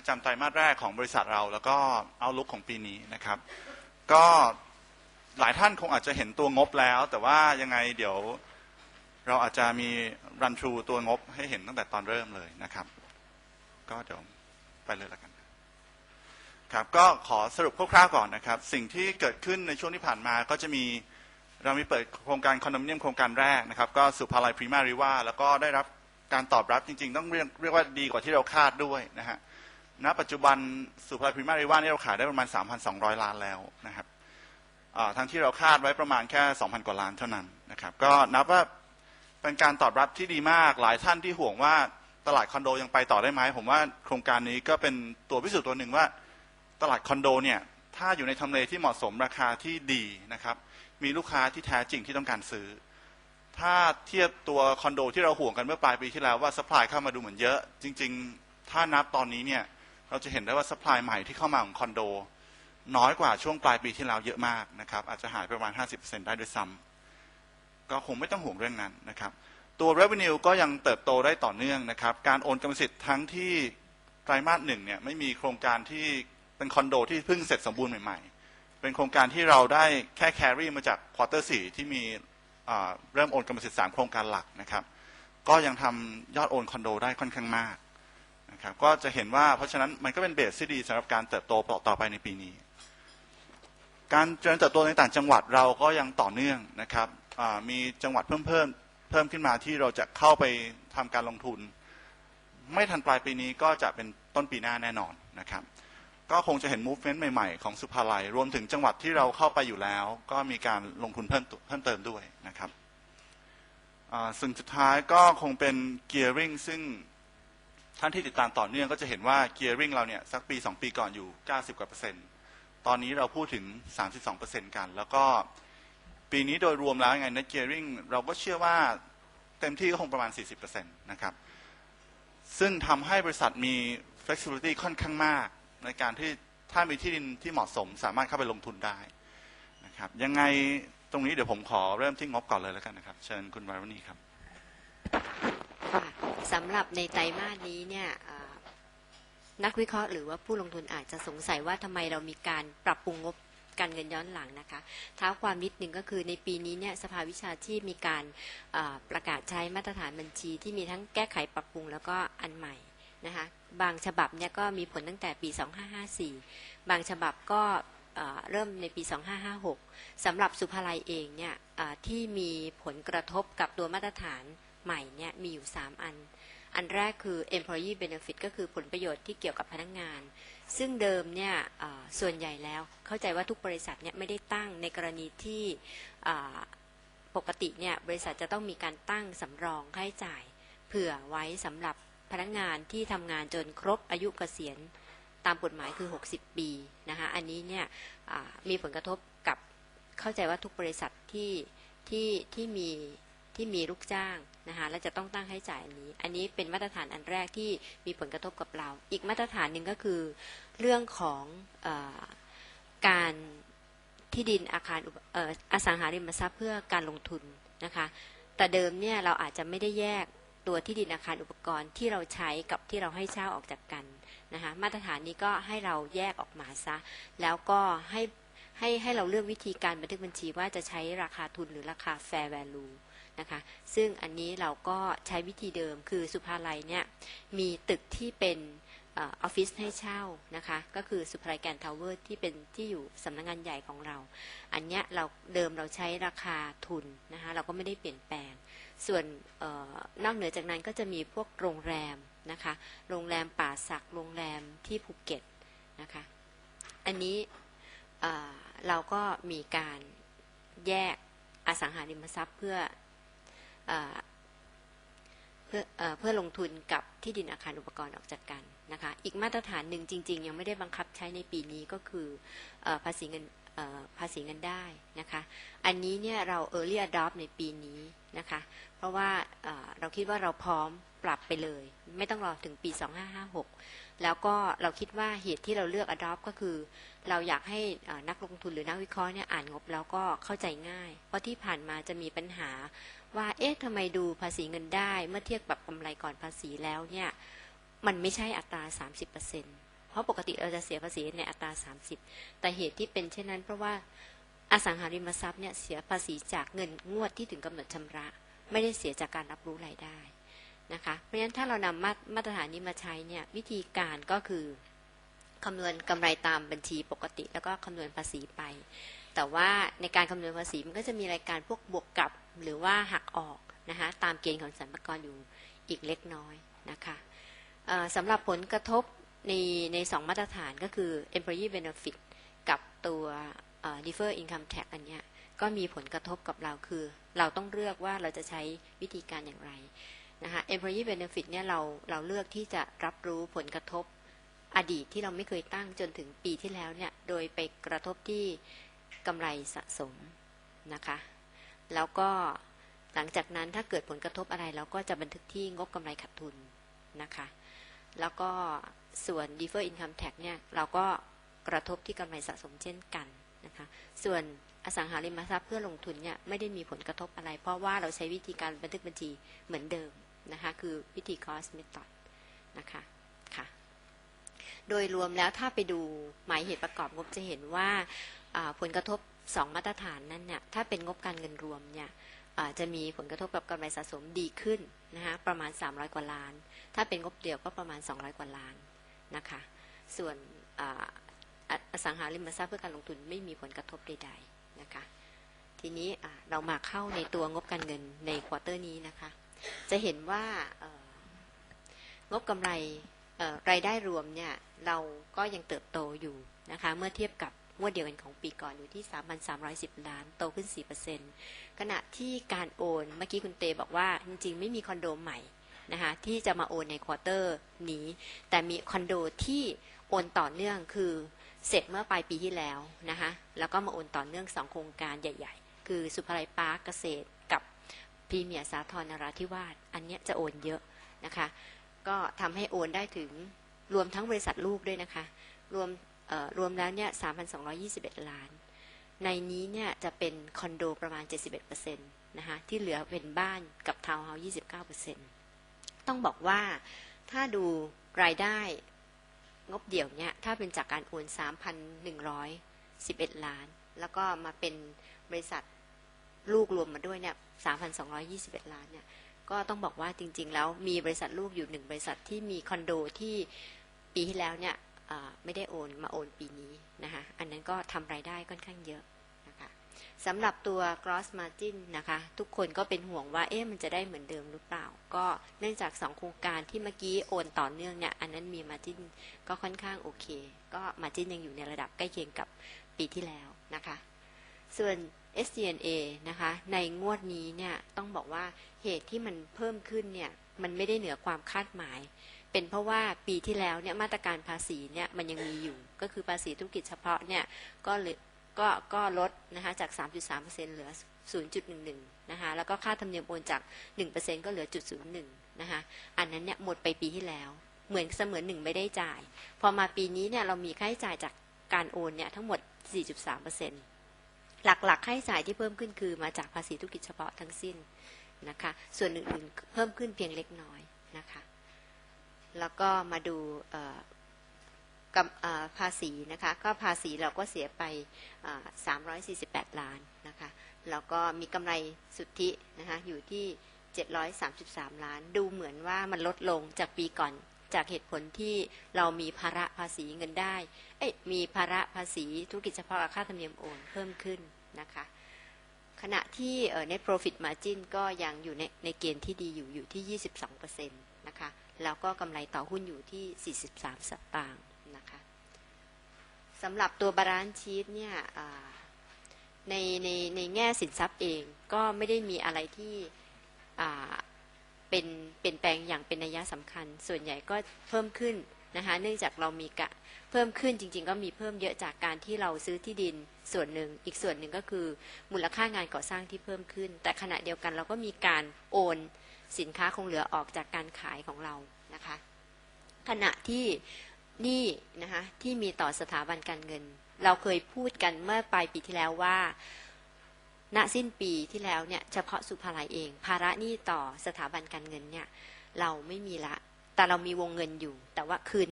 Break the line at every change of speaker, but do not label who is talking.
ประจำไตรมาสแรกของบริษัทเรา แล้วก็เอาลุกของปีนี้นะครับ ก็หลายท่านคงอาจจะเห็นตัวงบแล้ว แต่ว่ายังไงเดี๋ยวเราอาจจะมีรันทรูตัวงบให้เห็นตั้งแต่ตอนเริ่มเลยนะครับ ก็เดี๋ยวไปเลยแล้วกันครับก็ขอสรุปคร่าวๆก่อนนะครับ สิ่งที่เกิดขึ้นในช่วงที่ผ่านมาก็จะมีเรามีเปิดโครงการคอนโดมิเนียมโครงการแรกนะครับ ก็สุภาลัยพรีมาริว่าแล้วก็ได้รับการตอบรับจริง ๆ ต้องเรียกเรียกว่าดีกว่าที่เราคาดด้วยนะฮะ ณปัจจุบันสุภาพรีมาริว่านี่เราขายได้ประมาณ 3,200 ล้านแล้วนะครับทั้งที่เราคาดไว้ประมาณแค่ 2,000 กว่าล้านเท่านั้นนะครับก็นับว่าเป็นการตอบรับที่ดีมากหลายท่านที่ห่วงว่าตลาดคอนโดยังไปต่อได้ไหมผมว่าโครงการนี้ก็เป็นตัวพิสูจน์ตัวหนึ่งว่าตลาดคอนโดเนี่ยถ้าอยู่ในทำเลที่เหมาะสมราคาที่ดีนะครับมีลูกค้าที่แท้จริงที่ต้องการซื้อ ถ้าเทียบตัวคอนโดที่เราห่วงกันเมื่อปลายปีที่แล้วว่าสป라이เข้ามาดูเหมือนเยอะ จริง ๆ ถ้านับตอนนี้เนี่ย เราจะเห็นได้ว่าสป라이ใหม่ที่เข้ามาของคอนโด น้อยกว่าช่วงปลายปีที่แล้วเยอะมากนะครับ อาจจะหายไปประมาณ 50%ได้ด้วยซ้ำก็คงไม่ต้องห่วงเรื่องนั้นนะครับ ตัว revenue ก็ยังเติบโตได้ต่อเนื่องนะครับ การโอนกรรมสิทธิ์ทั้งที่ไตรมาสหนึ่งเนี่ยไม่มีโครงการที่เป็นคอนโดที่เพิ่งเสร็จสมบูรณ์ใหม่ ๆ เป็นโครงการที่เราได้แค่แครี่มาจากควอเตอร์สี่ที่มีเริ่มโอนกรรมสิทธิ์สามโครงการหลักนะครับ ก็ยังทำยอดโอนคอนโดได้ค่อนข้างมาก ครับก็จะเห็นว่าเพราะฉะนั้นมันก็เป็นเบสที่ดีสำหรับการเติบโตต่อไปในปีนี้ การเจริญเติบโตในต่างจังหวัดเราก็ยังต่อเนื่องนะครับมีจังหวัดเพิ่มเพิ่มเพิ่มขึ้นมาที่เราจะเข้าไปทำการลงทุน ไม่ทันปลายปีนี้ก็จะเป็นต้นปีหน้าแน่นอนนะครับ ก็คงจะเห็น movement ใหม่ๆ ของสุภาลัยรวมถึงจังหวัดที่เราเข้าไปอยู่แล้ว ก็มีการลงทุนเพิ่มเพิ่มเติมด้วยนะครับสิ่งสุดท้ายก็คงเป็น gearing ซึ่ง ท่านที่ติดตามต่อเนื่องก็จะเห็นว่า gearing เราเนี่ยสักปี 2 ปีก่อนอยู่ 90 กว่าเปอร์เซ็นต์ตอนนี้เราพูดถึง 32เปอร์เซ็นต์กัน แล้วก็ปีนี้โดยรวมแล้วยังไง net gearing เราก็เชื่อว่าเต็มที่ก็คงประมาณ 40เปอร์เซ็นต์นะครับซึ่งทำให้บริษัทมี flexibility ค่อนข้างมาก ในการที่ถ้ามีที่ดินที่เหมาะสมสามารถเข้าไปลงทุนได้นะครับยังไงตรงนี้เดี๋ยวผมขอเริ่มที่งบก่อนเลยแล้วกันนะครับ เชิญคุณวารณีครับ
สำหรับในไตรมาสนี้เนี่ยนักวิเคราะห์หรือว่าผู้ลงทุนอาจจะสงสัยว่าทำไมเรามีการปรับปรุงงบการเงินย้อนหลังนะคะเท้าความนิดหนึ่งก็คือในปีนี้เนี่ยสภาวิชาชีพมีการประกาศใช้มาตรฐานบัญชีที่มีทั้งแก้ไขปรับปรุงแล้วก็อันใหม่นะคะบางฉบับเนี่ยก็มีผลตั้งแต่ปี 2554 บางฉบับก็เริ่มในปี 2556สำหรับสุภาลัยเองเนี่ยที่มีผลกระทบกับตัวมาตรฐาน ใหม่เนี่ยมีอยู่ 3 อัน อันแรกคือ employee benefit ก็คือผลประโยชน์ที่เกี่ยวกับพนักงาน ซึ่งเดิมเนี่ยส่วนใหญ่แล้วเข้าใจว่าทุกบริษัทเนี่ยไม่ได้ตั้งในกรณีที่ปกติเนี่ยบริษัทจะต้องมีการตั้งสำรองค่าใช้จ่าย เผื่อไว้สำหรับพนักงานที่ทำงานจนครบอายุเกษียณตามกฎหมายคือ 60 ปีนะคะอันนี้เนี่ยมีผลกระทบกับเข้าใจว่าทุกบริษัทที่ที่ที่มี ที่มีลูกจ้างนะคะและจะต้องตั้งใช้จ่ายอันนี้ อันนี้เป็นมาตรฐานอันแรกที่มีผลกระทบกับเรา อีกมาตรฐานหนึ่งก็คือเรื่องของออการที่ดินอาคารอออสังหาริมทรัพย์เพื่อการลงทุนนะคะแต่เดิมเนี่ยเราอาจจะไม่ได้แยกตัวที่ดินอาคารอุปกรณ์ที่เราใช้กับที่เราให้เช่าออกจากกันนะคะมาตรฐานนี้ก็ให้เราแยกออกมาซะ แล้วก็ให้ให้ให้เราเลือกวิธีการบันทึกบัญชีว่าจะใช้ราคาทุนหรือราคา fair value นะคะ ซึ่งอันนี้เราก็ใช้วิธีเดิมคือสุภาลัยเนี่ยมีตึกที่เป็นออฟฟิศให้เช่านะคะ ก็คือสุภาลัยแกนทาวเวอร์ที่เป็นที่อยู่สำนักงงานใหญ่ของเรา อันเนี้ยเราเดิมเราใช้ราคาทุนนะคะเราก็ไม่ได้เปลี่ยนแปลง ส่วนออนอกเหนือจากนั้นก็จะมีพวกโรงแรมนะคะ โรงแรมป่าสักโรงแรมที่ภูเก็ตนะคะ อันนี้เราก็มีการแยกอสังหาริมทรัพย์เพื่อ เพื่อเออเพื่อลงทุนกับที่ดินอาคารอุปกรณ์ออกจากกันนะคะ อีกมาตรฐานหนึ่งจริง ๆ ยังไม่ได้บังคับใช้ในปีนี้ก็คืออภาษีเงิน ภาษีเงินได้นะคะ อันนี้เนี่ยเรา early adopt ในปีนี้นะคะ เพราะว่าเเราคิดว่าเราพร้อมปรับไปเลย ไม่ต้องรอถึงปี 2556 แล้วก็เราคิดว่าเหตุที่เราเลือก adopt ก็คือ เราอยากให้นักลงทุนหรือนักวิเคราะห์เนี่ยอ่านงบแล้วก็เข้าใจง่าย เพราะที่ผ่านมาจะมีปัญหาว่า เอ๊ะทำไมดูภาษีเงินได้ เมื่อเทียบกับกำไรก่อนภาษีแล้วเนี่ย มันไม่ใช่อัตรา 30%น เพราะปกติเราจะเสียภาษีในอัตรา 30 แต่เหตุที่เป็นเช่นนั้น เพราะว่าอสังหาริมทรัพย์เนี่ยเสียภาษีจากเงินงวดที่ถึงกำหนดชำระ ไม่ได้เสียจากการรับรู้รายได้นะคะเพราะฉะนั้นถ้าเรานำมามาตรฐานนี้มาใช้เนี่ยวิธีการก็คือคำนวณกำไรตามบัญชีปกติ แล้วก็คำนวณภาษีไป แต่ว่าในการคำนวณภาษีมันก็จะมีรายการพวกบวกกับหรือว่าหักออกนะคะตามเกณฑ์ของสรรพากรอยู่อีกเล็กน้อยนะคะสำหรับผลกระทบ ในในสองมาตรฐานก็คือ employee benefit กับตัว d e f e r income tax อันเนี้ยก็มีผลกระทบกับเราคือ เราต้องเลือกว่าเราจะใช้วิธีการอย่างไรนะคะ employee benefit เนี่ยเราเราเลือกที่จะรับรู้ผลกระทบอดีตที่เราไม่เคยตั้งจนถึงปีที่แล้วเนี่ย โดยไปกระทบที่กำไรสะสมนะคะ แล้วก็หลังจากนั้นถ้าเกิดผลกระทบอะไรเราก็จะบันทึกที่งบกำไรขาดทุนนะคะ แล้วก็ ส่วน defer income tax เนี่ยเราก็กระทบที่กำไรสะสมเช่นกันนะคะส่วนอสังหาริมทรัพย์เพื่อลงทุนเนี่ยไม่ได้มีผลกระทบอะไร เพราะว่าเราใช้วิธีการบันทึกบัญชีเหมือนเดิมนะคะคือวิธี cost method นะคะค่ะโดยรวมแล้วถ้าไปดูหมายเหตุประกอบงบจะเห็นว่าผลกระทบ 2 มาตรฐานนั้นเนี่ยถ้าเป็นงบการเงินรวมเนี่ยจะมีผลกระทบกับกำไรสะสมดีขึ้นนะคะประมาณ 300 กว่าล้าน ถ้าเป็นงบเดี่ยวก็ประมาณ 200 กว่าล้าน นะคะ ส่วนออสังหาริมทรัพย์เพื่อการลงทุนไม่มีผลกระทบใดๆนะคะ ทีนี้เรามาเข้าในตัวงบการเงินในควอเตอร์นี้นะคะ จะเห็นว่างบกำไรรายได้รวมเนี่ยเราก็ยังเติบโตอยู่นะคะเมื่อเทียบกับงวดเดียวกันของปีก่อนอยู่ที่ 3,310 ล้าน โตขึ้น 4%ขณะที่การโอน เมื่อกี้คุณเตบอกว่าจริงๆ ไม่มีคอนโดใหม่ นะคะที่จะมาโอนในควอเตอร์นี้ แต่มีคอนโดที่โอนต่อเนื่องคือเสร็จเมื่อปลายปีที่แล้วนะคะแล้วก็มาโอนต่อเนื่อง 2 โครงการใหญ่ ๆ คือสุภาลัยปาร์คเกษตรกับพรีเมียร์สาทรนราธิวาสอันนี้จะโอนเยอะนะคะก็ทำให้โอนได้ถึงรวมทั้งบริษัทลูกด้วยนะคะรวมรวมแล้วเนี่ย3,221 ล้าน ในนี้เนี่ยจะเป็นคอนโดประมาณ 71%นะคะที่เหลือเป็นบ้านกับทาวน์เฮาส์29%ต้้องบอกว่าถ้าดูรายได้งบเดี่ยวเนี่ยถ้าเป็นจากการโอน3,111 ล้าน แล้วก็มาเป็นบริษัทลูกรวมมาด้วยเนี่ย3,221 ล้านเนี่ยก็ต้องบอกว่าจริง ๆ แล้วมีบริษัทลูกอยู่หนึ่งบริษัทที่มีคอนโดที่ปีที่แล้วเนี่ยไม่ได้โอนมาโอนปีนี้นะคะอันนั้นก็ทำรายได้ค่อนข้างเยอะ สำหรับตัว gross margin นะคะ ทุกคนก็เป็นห่วงว่าเอ๊ะมันจะได้เหมือนเดิมหรือเปล่า ก็เนื่องจาก 2 โครงการที่เมื่อกี้โอนต่อเนื่องเนี่ย อันนั้นมี margin ก็ค่อนข้างโอเค ก็ margin ยังอยู่ในระดับใกล้เคียงกับปีที่แล้วนะคะ ส่วน SCNA นะคะ ในงวดนี้เนี่ยต้องบอกว่าเหตุที่มันเพิ่มขึ้นเนี่ยมันไม่ได้เหนือความคาดหมาย เป็นเพราะว่าปีที่แล้วเนี่ยมาตรการภาษีเนี่ยมันยังมีอยู่ ก็คือภาษีธุรกิจเฉพาะเนี่ยก็เลือ ก็ก็ลดนะคะจาก 3.3%เหลือ 0.11นะคะแล้วก็ค่าธรรมเนียมโอนจาก 1%ก็เหลือ 0.01นะคะอันนั้นเนี่ยหมดไปปีที่แล้ว เหมือนเสมือนหนึ่งไม่ได้จ่าย พอมาปีนี้เนี่ยเรามีค่าใช้จ่ายจากการโอนเนี่ยทั้งหมด 4.3%หลักๆ ค่าใช้จ่ายที่เพิ่มขึ้นคือมาจากภาษีธุรกิจเฉพาะทั้งสิ้นนะคะส่วนอื่นๆเพิ่มขึ้นเพียงเล็กน้อยนะคะแล้วก็มาดู กำเอ่อภาษีนะคะ ก็ภาษีเราก็เสียไปอ่า348 ล้านนะคะ แล้วก็มีกำไรสุทธินะคะอยู่ที่ 733 ล้าน ดูเหมือนว่ามันลดลงจากปีก่อน จากเหตุผลที่เรามีภาระภาษีเงินได้ เอ้ย มีภาระภาษีธุรกิจเฉพาะค่าธรรมเนียมโอนเพิ่มขึ้นนะคะ ขณะที่เอ่อ net profit margin ก็ยังอยู่ในในเกณฑ์ที่ดีอยู่อยู่ที่ 22%นะคะ แล้วก็กำไรต่อหุ้นอยู่ที่ 43 สตางค์นะคะ สำหรับตัวบาลานซ์ชีตเนี่ยในในในแง่สินทรัพย์เองก็ไม่ได้มีอะไรที่เป็นเปลี่ยนแปลงอย่างเป็นนัยสำคัญ ส่วนใหญ่ก็เพิ่มขึ้นนะคะเนื่องจากเรามีกะเพิ่มขึ้นจริง ๆ ก็มีเพิ่มเยอะจากการที่เราซื้อที่ดินส่วนหนึ่ง อีกส่วนหนึ่งก็คือมูลค่างานก่อสร้างที่เพิ่มขึ้น แต่ขณะเดียวกันเราก็มีการโอนสินค้าคงเหลือออกจากการขายของเรานะคะ ขณะที่ หนี่นะคะที่มีต่อสถาบันการเงิน เราเคยพูดกันเมื่อปลายปีที่แล้วว่า ณสิ้นปีที่แล้วเนี่ยเฉพาะสุภาลัยเอง ภาระหนี้ต่อสถาบันการเงินเนี่ยเราไม่มีละ แต่เรามีวงเงินอยู่ แต่ว่าคืน